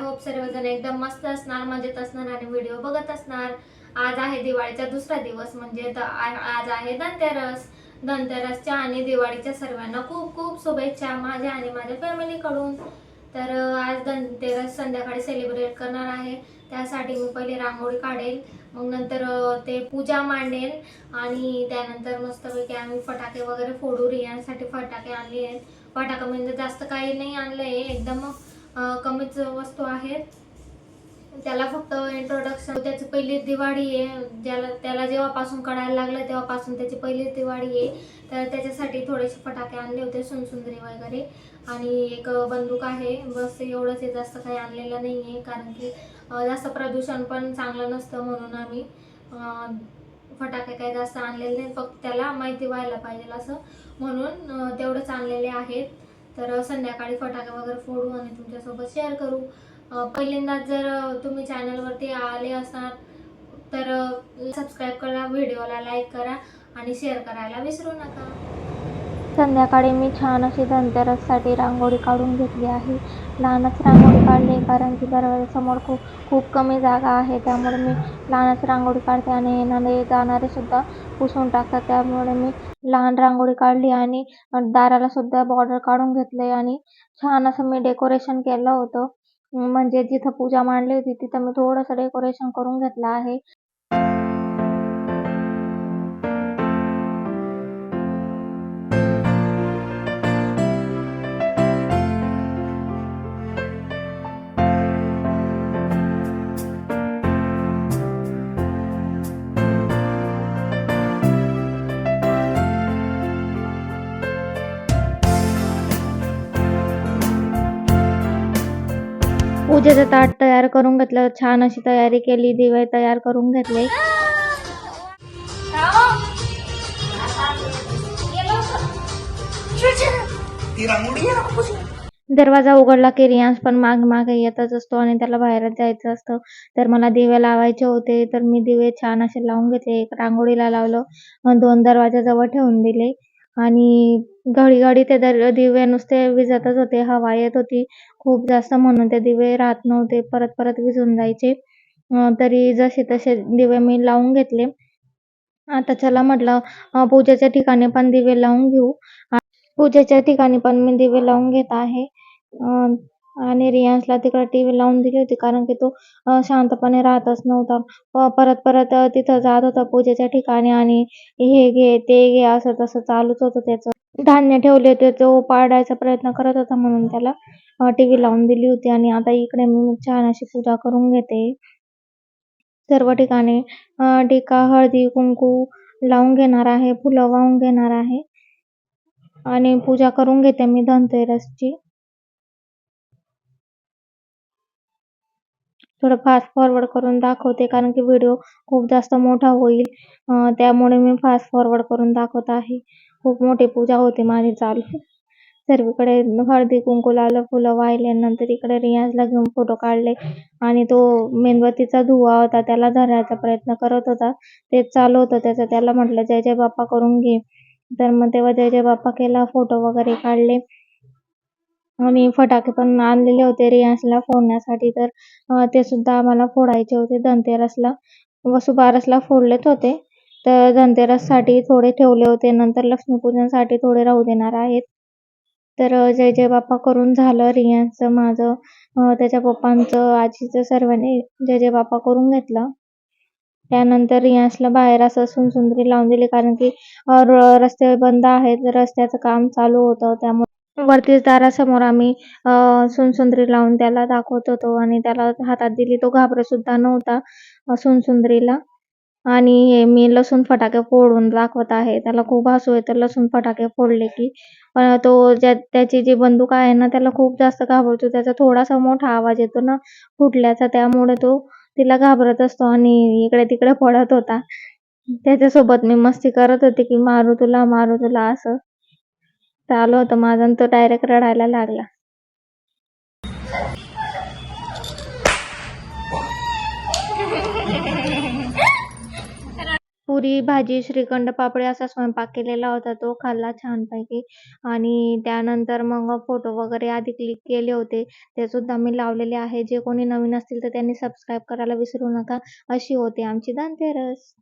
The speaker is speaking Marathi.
होप सर्वजण एकदम मस्त असणार मजेत असणार आणि व्हिडिओ बघत असणार. आज आहे दिवाळीचा दुसरा दिवस म्हणजे द- आ- आज आहे धनतेरस. धनतेरसच्या आणि दिवाळीच्या सर्वांना खूप खूप शुभेच्छा माझ्या आणि माझ्या फॅमिलीकडून तर आज धनतेरस संध्याकाळी सेलिब्रेट करणार आहे. त्यासाठी मी पहिले रांगोळी काढेल मग नंतर ते पूजा मांडेल आणि त्यानंतर मस्तपैकी आम्ही फटाके वगैरे फोडू. रियांसाठी फटाके आणले आहेत. फटाका म्हणजे जास्त काही नाही आणलं आहे एकदम कमीच वस्तू आहेत. त्याला फक्त इंट्रोडक्शन त्याची पहिली दिवाळी आहे. ज्याला त्याला जेव्हापासून कळायला लागलं तेव्हापासून त्याची पहिलीच दिवाळी आहे. तर त्याच्यासाठी थोडेसे फटाके आणले होते सुनसुंदरी वगैरे. आणि एक बंदूक आहे. बस एवढंच आहे जास्त काही आणलेलं नाही आहे कारण की जास्त प्रदूषण पण चांगलं नसतं म्हणून आम्ही फटाके काही जास्त आणलेले नाही फक्त त्याला माहिती व्हायला पाहिजे असं. म्हणून तेवढंच आणलेले आहेत. तर संध्याकाळी फटाके वगैरे फोडू आणि तुमच्यासोबत शेअर करू. पहिल्यांदाच जर तुम्ही चॅनलवरती आले असणार तर सबस्क्राईब करा व्हिडिओला लाईक करा आणि शेअर करायला विसरू नका. संध्याकाळी मी छान अशी धनतेरससाठी रांगोळी काढून घेतली आहे. लहानच रांगोळी काढली कारण की दरवाजासमोर खूप खूप कमी जागा आहे. त्यामुळे मी लहानच रांगोळी काढते आणि येणारे जाणारे सुद्धा पुसून टाकतात. त्यामुळे मी लहान रांगोळी काढली आणि दाराला सुद्धा बॉर्डर काढून घेतले आणि छान असं मी डेकोरेशन केलं होतं. म्हणजे जिथं पूजा मांडली होती तिथं मी थोडंसं डेकोरेशन करून घेतलं आहे. पूजेचं ताट तयार करून घेतलं. छान अशी तयारी केली दिवे तयार करून घेतले. दरवाजा उघडला की रियांश पण माग मागे येतच असतो आणि त्याला बाहेरच जायचं असतं. तर मला दिवे लावायचे होते तर मी दिवे छान असे लावून घेतले. एक रांगोळीला लावलं दोन दरवाजाजवळ ठेवून दिले. आणि घडी घडी ते दर दिवे नुसते विझतच होते. हवा येत होती खूप जास्त म्हणून ते दिवे राहत नव्हते. परत परत विझून जायचे. तरी जसे तसे दिवे मी लावून घेतले. आता चला म्हटलं पूजेच्या ठिकाणी पण दिवे लावून घेऊ. पूजेच्या ठिकाणी पण मी दिवे लावून घेत आहे. अं, आणि रियांशला तिकडे टीव्ही लावून दिली होती कारण की तो शांतपणे राहतच नव्हता. प- परत परत तिथं जात होता पूजेच्या ठिकाणी आणि हे घे ते घे असं तसं चालूच होतं त्याचं. धान्य ठेवले होते तो पाडायचा प्रयत्न करत होता म्हणून त्याला टीव्ही लावून दिली होती आणि आता इकडे मी छान अशी पूजा करून घेते. सर्व ठिकाणी अं, टीका हळदी कुंकू लावून घेणार आहे फुलं वाहून घेणार आहे. आणि पूजा करून घेते मी धनतेरसची. थोडं फास्ट फॉरवर्ड करून दाखवते कारण की व्हिडिओ खूप जास्त मोठा होईल. त्यामुळे मी फास्ट फॉरवर्ड करून दाखवत आहे. खूप मोठी पूजा होती माझी चालू. सर्वीकडे हळदी कुंकू लावलं फुलं वाहिले नंतर इकडे रियाजला घेऊन फोटो काढले. आणि तो मेणबत्तीचा धुवा होता त्याला धरायचा प्रयत्न करत होता. तेच चालू होतं त्याचं त्याला म्हटलं जय जय बाप्पा करून घे. तर मग तेव्हा जय जय बाप्पा केला फोटो वगैरे काढले. आम्ही फटाके पण आणलेले होते रियांशला फोडण्यासाठी तर ते सुद्धा आम्हाला फोडायचे होते धनतेरसला. वसुबारसला फोडलेत होते तर धनतेरससाठी थोडे ठेवले होते नंतर लक्ष्मीपूजनसाठी थोडे राहू देणार आहेत. तर जय जय बाप्पा करून झालं रियांचं माझं त्याच्या पप्पांचं आजीचं सर्वांनी जय जय बाप्पा करून घेतलं. त्यानंतर रियांशला बाहेर असं सुनसुंदरी लावून दिली कारण की रस्ते बंद आहेत रस्त्याचं काम चालू होतं त्यामुळे वरतीच दारासमोर आम्ही अं, सुनसुंदरी लावून त्याला दाखवत होतो आणि त्याला हातात दिली. तो घाबरत सुद्धा नव्हता अं, सुनसुंदरीला आणि हे मी लसूण फटाके फोडून दाखवत आहे. त्याला खूप हसू येतं लसूण फटाके फोडले की. पण तो ज्या त्याची जी बंदूक आहे ना त्याला खूप जास्त घाबरतो. त्याचा थोडासा मोठा आवाज येतो ना फुटल्याचा. त्यामुळे तो तिला घाबरत असतो आणि इकडे तिकडे पडत होता. त्याच्यासोबत मी मस्ती करत होते की मारू तुला मारू तुला असं. चालू होतं. माझा तो डायरेक्ट रडायला लागला. पुरी भाजी श्रीखंड पापडी असा स्वयंपाक केलेला होता. तो खाल्ला छानपैकी. आणि त्यानंतर मग फोटो वगैरे आधी क्लिक केले होते. ते सुद्धा मी लावलेले आहे. जे कोणी नवीन असतील तर त्यांनी सबस्क्राईब करायला विसरू नका. अशी होते आमची धनतेरस.